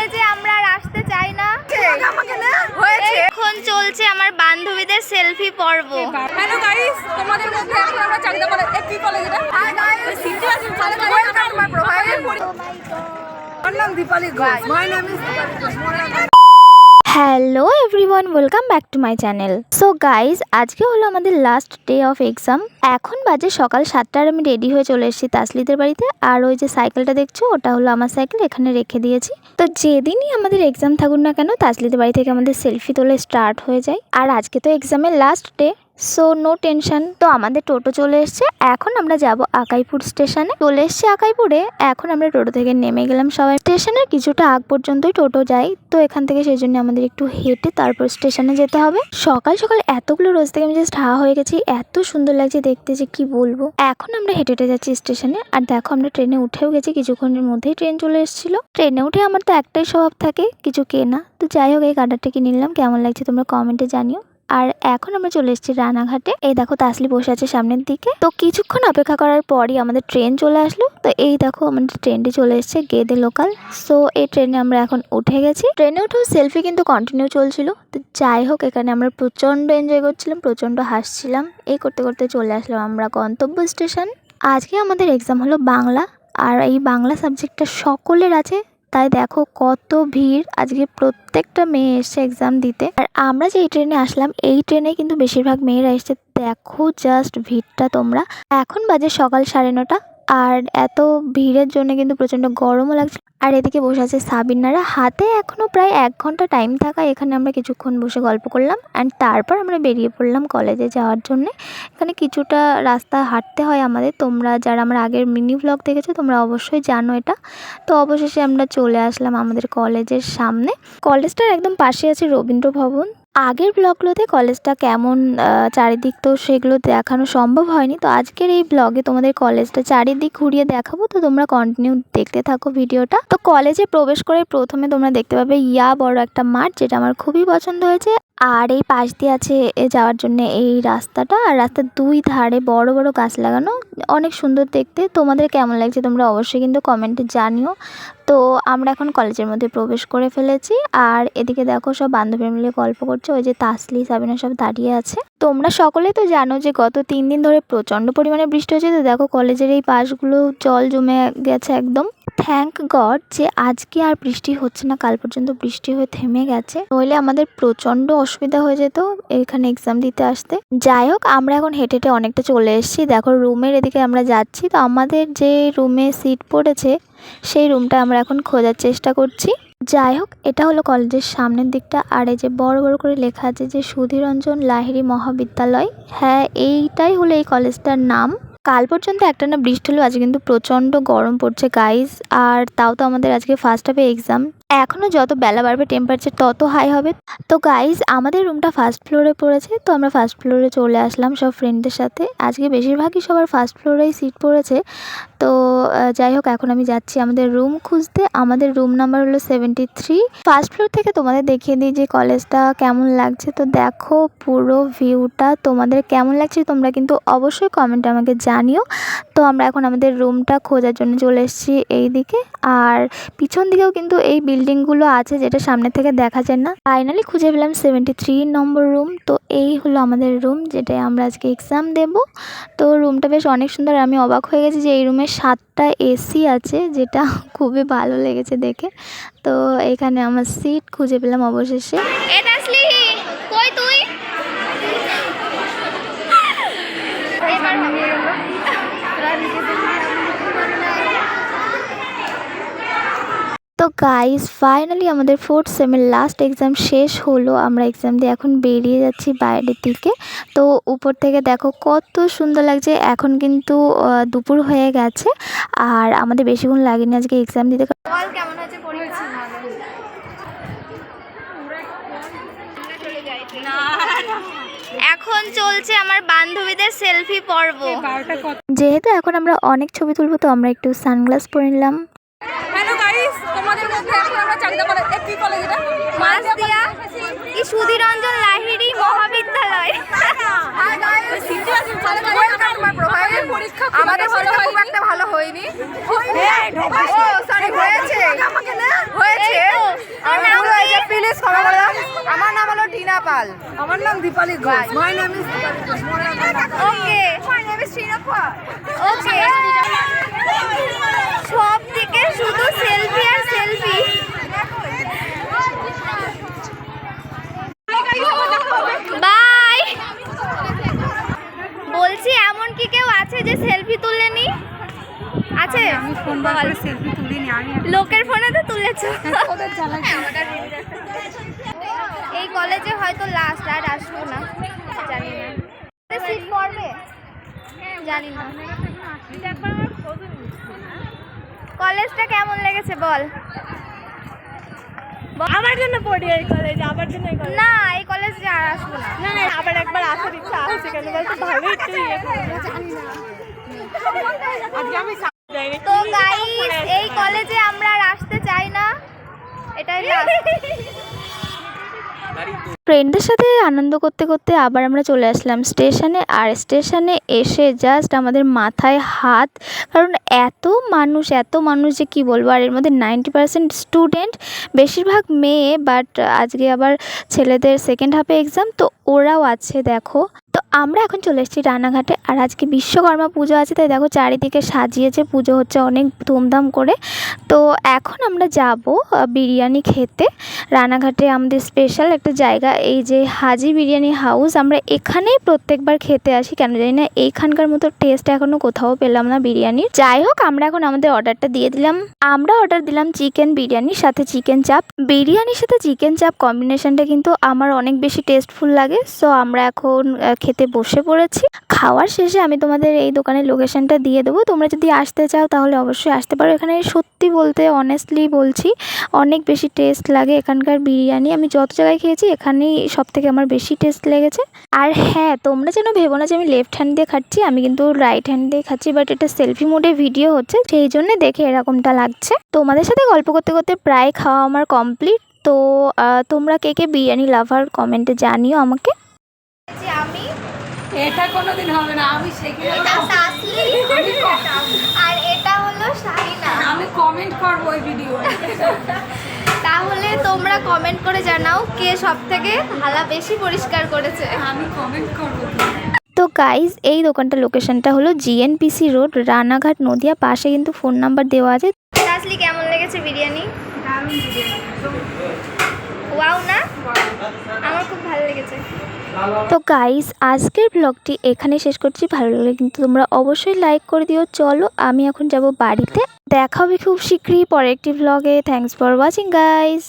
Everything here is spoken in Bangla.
কলেজে আমরা আর আসতে চাই না। এখন চলছে আমার বান্ধবীদের সেলফি পর্ব। হ্যালো গাইস তোমাদের মধ্যে এখন আমরা চাকদা কলেজ কি কলেজ এটা? হাই গাইস সিটি আছে প্রোফাইল আমার নাম Dipali Ghosh. My name is Dipali Ghosh. Hello everyone welcome back to my channel so guys আজকে হলো আমাদের লাস্ট ডে অফ এক্সাম এখন বাজে সকাল সাতটার আমি রেডি হয়ে চলে এসেছি তাসলিদের বাড়িতে। আর ওই যে সাইকেলটা দেখছ, ওটা হলো আমার সাইকেল এখানে রেখে দিয়েছি। তো যেদিনই আমাদের এক্সাম থাকুন না কেন, তাসলিদের বাড়ি থেকে আমাদের সেলফি তোলে স্টার্ট হয়ে যায়। আর আজকে তো এক্সামের last day so no tension তো আমাদের টোটো চলে এসছে। এখন আমরা যাব আকাইপুর স্টেশনে। চলে এসছে আকাইপুরে। এখন আমরা টোটো থেকে নেমে গেলাম সবাই। স্টেশনের কিছুটা আগ পর্যন্তই টোটো যায়। তো এখান থেকে সেই জন্য আমাদের একটু হেঁটে তারপর স্টেশনে যেতে হবে। সকাল সকাল এতগুলো রোজ থেকে আমি জাস্ট হা হয়ে গেছি। এত সুন্দর লাগছে দেখতে যে কি বলব। এখন আমরা হেঁটে হেঁটে যাচ্ছি স্টেশনে। আর দেখো আমরা ট্রেনে উঠেও গেছি। কিছুক্ষণের মধ্যেই ট্রেন চলে এসেছিল। ট্রেনে উঠে আমার তো একটাই স্বভাব থাকে, কিছু কেনা। তো যাই হোক, এই গার্ডারটা কিনে নিলাম। কেমন লাগছে তোমরা কমেন্টে জানিও। আর এখন আমরা চলে এসেছি রানাঘাটে। এই দেখো, তাসলি বসে আছে সামনের দিকে। তো কিছুক্ষণ অপেক্ষা করার পরই আমাদের ট্রেন চলে আসলো। তো এই দেখো, আমাদের ট্রেনটি চলে এসেছে গেদে লোকাল। সো এই ট্রেনে আমরা এখন উঠে গেছি। ট্রেনে উঠেও সেলফি কিন্তু কন্টিনিউ চলছিল। তো যাই হোক, এখানে আমরা প্রচণ্ড এনজয় করছিলাম, প্রচণ্ড হাসছিলাম। এই করতে করতে চলে আসলাম আমরা গন্তব্য স্টেশন আজকে আমাদের এক্সাম হলো বাংলা। আর এই বাংলা সাবজেক্টটা সকলের আছে। তাই দেখো কত ভিড়। আজকে প্রত্যেকটা মেয়ে এসছে এক্সাম দিতে। আর আমরা যে ট্রেনে আসলাম, এই ট্রেনে কিন্তু বেশিরভাগ মেয়েরা এসছে। দেখো জাস্ট ভিড়টা তোমরা। এখন বাজে সকাল সাড়ে নটা। আর এত ভিড়ের জন্য কিন্তু প্রচণ্ড গরমও লাগছে। আর এদিকে বসে আছে সাবিনারা। হাতে এখনও প্রায় এক ঘণ্টা টাইম থাকা, এখানে আমরা কিছুক্ষণ বসে গল্প করলাম অ্যান্ড তারপর আমরা বেরিয়ে পড়লাম কলেজে যাওয়ার জন্য। এখানে কিছুটা রাস্তা হাঁটতে হয় আমাদের। তোমরা যারা আমার আগের মিনি ভ্লগ দেখেছ, তোমরা অবশ্যই জানো এটা। তো অবশেষে আমরা চলে আসলাম আমাদের কলেজের সামনে। কলেজটার একদম পাশে আছে রবীন্দ্র ভবন আগের ব্লগগুলোতে কলেজটা কেমন চারিদিক তো সেগুলো দেখানো সম্ভব হয়নি। তো আজকের এই ব্লগে তোমাদের কলেজটা চারিদিক ঘুরিয়ে দেখাবো। তো তোমরা কন্টিনিউ দেখতে থাকো ভিডিওটা। তো কলেজে প্রবেশ করে প্রথমে তোমরা দেখতে পাবে ইয়া বড় একটা মাঠ, যেটা আমার খুবই পছন্দ হয়েছে। আর এই পাশ দিয়ে আছে যাওয়ার জন্য এই রাস্তাটা। আর রাস্তার দুই ধারে বড় বড় গাছ লাগানো। অনেক সুন্দর দেখতে। তোমাদের কেমন লাগছে তোমরা অবশ্যই কিন্তু কমেন্টে জানিও। তো আমরা এখন কলেজের মধ্যে প্রবেশ করে ফেলেছি। আর এদিকে দেখো সব বান্ধবী মিলে গল্প করছে। ওই যে তাসলি, সাবিনা সব দাঁড়িয়ে আছে। তোমরা সকলেই তো জানো যে গত তিন দিন ধরে প্রচণ্ড পরিমাণে বৃষ্টি হয়েছে তো দেখো কলেজের এই পাশগুলো জল জমে গেছে একদম। থ্যাংক গড যে আজকে আর বৃষ্টি হচ্ছে না, কাল পর্যন্ত বৃষ্টি হয়ে থেমে গেছে। নইলে আমাদের প্রচণ্ড অসুবিধা হয়ে যেত এখানে এক্সাম দিতে আসতে। যাই হোক, আমরা এখন হেঁটে হেঁটে অনেকটা চলে এসেছি। দেখো রুমের এদিকে আমরা যাচ্ছি। তো আমাদের যে রুমে সিট পড়েছে, সেই রুমটা আমরা এখন খোঁজার চেষ্টা করছি। যাই হোক, এটা হলো কলেজের সামনের দিকটা। আর এই যে বড় বড় করে লেখা আছে যে সুধীরঞ্জন লাহিড়ী মহাবিদ্যালয়। হ্যাঁ এইটাই হলো এই কলেজটার নাম। কাল পর্যন্ত একটা না বৃষ্টি হলো আজকে কিন্তু প্রচণ্ড গরম পড়ছে গাইজ আর তাও তো আমাদের আজকে ফার্স্ট হাফে এক্সাম এখনও যত বেলা বাড়বে টেম্পারেচার তত হাই হবে। তো গাইজ আমাদের রুমটা ফার্স্ট ফ্লোরে পড়েছে, তো আমরা ফার্স্ট ফ্লোরে চলে আসলাম সব ফ্রেন্ডদের সাথে। আজকে বেশিরভাগই সবার ফার্স্ট ফ্লোরেই সিট পড়েছে। তো যাই হোক, এখন আমি যাচ্ছি আমাদের রুম খুঁজতে। আমাদের রুম নাম্বার হলো সেভেন্টি থ্রি ফার্স্ট ফ্লোর থেকে তোমাদের দেখিয়ে দিই যে কলেজটা কেমন লাগছে। তো দেখো, পুরো ভিউটা তোমাদের কেমন লাগছে, তোমরা কিন্তু অবশ্যই কমেন্টে আমাকে জানিও। তো আমরা এখন আমাদের রুমটা খোঁজার জন্য চলে এসেছি এই দিকে আর পিছন দিকেও কিন্তু এই বিল্ডিংগুলো আছে যেটা সামনে থেকে দেখা যায় না। ফাইনালি খুঁজে পেলাম সেভেন্টি থ্রি নম্বর রুম তো এই হলো আমাদের রুম যেটায় আমরা আজকে এক্সাম দেব। তো রুমটা বেশ অনেক সুন্দর, আমি অবাক হয়ে গেছি যে এই রুমে সাতটা এসি আছে, যেটা খুবই ভালো লেগেছে দেখে। তো এখানে আমার সিট খুঁজে পেলাম অবশেষে। এটা আসলি কই তুই তো গাইস ফাইনালি আমাদের ফোর্থ সেমের লাস্ট এক্সাম শেষ হলো। আমরা এক্সাম দিয়ে এখন বেরিয়ে যাচ্ছি বাইরের দিকে। তো উপর থেকে দেখো কত সুন্দর লাগছে। এখন কিন্তু দুপুর হয়ে গেছে। আর আমাদের বেশিক্ষণ লাগেনি আজকে এক্সাম দিতে। কেমন হয়েছে পরীক্ষা এখন চলছে আমার বান্ধবীদের সেলফি পর্ব। যেহেতু এখন আমরা অনেক ছবি তুলবো তো আমরা একটু সানগ্লাস পরে নিলাম। সুধীরঞ্জন লাহিড়ি আমার নাম হলো টিনা পাল। আমার নাম দীপালি সব দিকে শুধু সেলফি লোকের ফোনে তো তুলেছো। এই কলেজে হয়তো লাস্ট আর আসব না। জানি না। সিট পড়বে? জানি না। কলেজটা কেমন লেগেছে বল? আমার জন্য পড়ি এই কলেজে আমার জন্য না এই কলেজে আর আসব না। না আবার একবার আসার ইচ্ছা আছে কেন বলতো? ভালো একটু ইয়ে। আজকে আমি। তো গাইস এই কলেজে আমরা আর আসতে চাই না। এটাই ফ্রেন্ডদের সাথে আনন্দ করতে করতে আবার আমরা চলে আসলাম স্টেশনে আর স্টেশনে এসে জাস্ট আমাদের মাথায় হাত কারণ এত মানুষ এত মানুষ যে কী বলব আর এর মধ্যে নাইনটি পার্সেন্ট স্টুডেন্ট বেশিরভাগ মেয়ে বাট আজকে আবার ছেলেদের সেকেন্ড হাফে এক্সাম তো ওরাও আছে দেখো। তো আমরা এখন চলে এসেছি রানাঘাটে আর আজকে বিশ্বকর্মা পুজো আছে, তাই দেখো চারিদিকে সাজিয়েছে, পুজো হচ্ছে অনেক ধুমধাম করে। তো এখন আমরা যাব বিরিয়ানি খেতে। রানাঘাটে আমাদের স্পেশাল একটা জায়গা, এই যে হাজি বিরিয়ানি হাউস আমরা এখানেই প্রত্যেকবার খেতে আসি, কেন জানি না, এইখানকার মতো টেস্ট এখনও কোথাও পেলাম না বিরিয়ানির। যাই হোক, আমরা এখন আমাদের অর্ডারটা দিয়ে দিলাম। আমরা অর্ডার দিলাম চিকেন বিরিয়ানির সাথে চিকেন চাপ বিরিয়ানির সাথে চিকেন চাপ কম্বিনেশনটা কিন্তু আমার অনেক বেশি টেস্টফুল লাগে সো আমরা এখন খেতে বসে পড়েছি। খাওয়ার শেষে আমি তোমাদের এই দোকানের লোকেশনটা দিয়ে দেবো। তোমরা যদি আসতে চাও তাহলে অবশ্যই আসতে পারো। এখানে সত্যি বলতে অনেস্টলি বলছি, অনেক বেশি টেস্ট লাগে এখানকার বিরিয়ানি। আমি যত জায়গায় খেয়েছি এখানেই সব থেকে আমার বেশি টেস্ট লেগেছে। আর হ্যাঁ তোমরা যেন ভেবো না যে আমি লেফট হ্যান্ড দিয়ে খাচ্ছি, আমি কিন্তু রাইট হ্যান্ড দিয়ে খাচ্ছি বাট এটা সেলফি মোডে ভিডিও হচ্ছে, সেই জন্য দেখে এরকমটা লাগছে। তোমাদের সাথে গল্প করতে করতে প্রায় খাওয়া আমার কমপ্লিট তো তোমরা কে কে বিরিয়ানি লাভার কমেন্টে জানিও আমাকে। আমি এটা কোনোদিন হবে না আমি সেখানে আর এটা হলো শাহিনা। আমি কমেন্ট করব ওই ভিডিও তাহলে তোমরা কমেন্ট করে জানাও কে সব থেকে থালা বেশি পরিষ্কার করেছে। আমি কমেন্ট করব তো গাইজ এই দোকানটা লোকেশনটা হলো জিএনপিসি রোড রানাঘাট নদিয়া। পাশে কিন্তু ফোন নাম্বার দেওয়া আছে। তাসলি কেমন লেগেছে বিরিয়ানি? দারুণ বিরিয়ানি ওয়াও না? আমার খুব ভালো লেগেছে। তো গাইস আজকের ব্লগটি এখানে শেষ করছি। ভালো লাগলে কিন্তু তোমরা অবশ্যই লাইক করে দিও। চলো, আমি এখন যাব বাড়িতে। দেখা হবে খুব শীঘ্রই পরে একটি ব্লগে থ্যাংকস ফর ওয়াচিং গাইস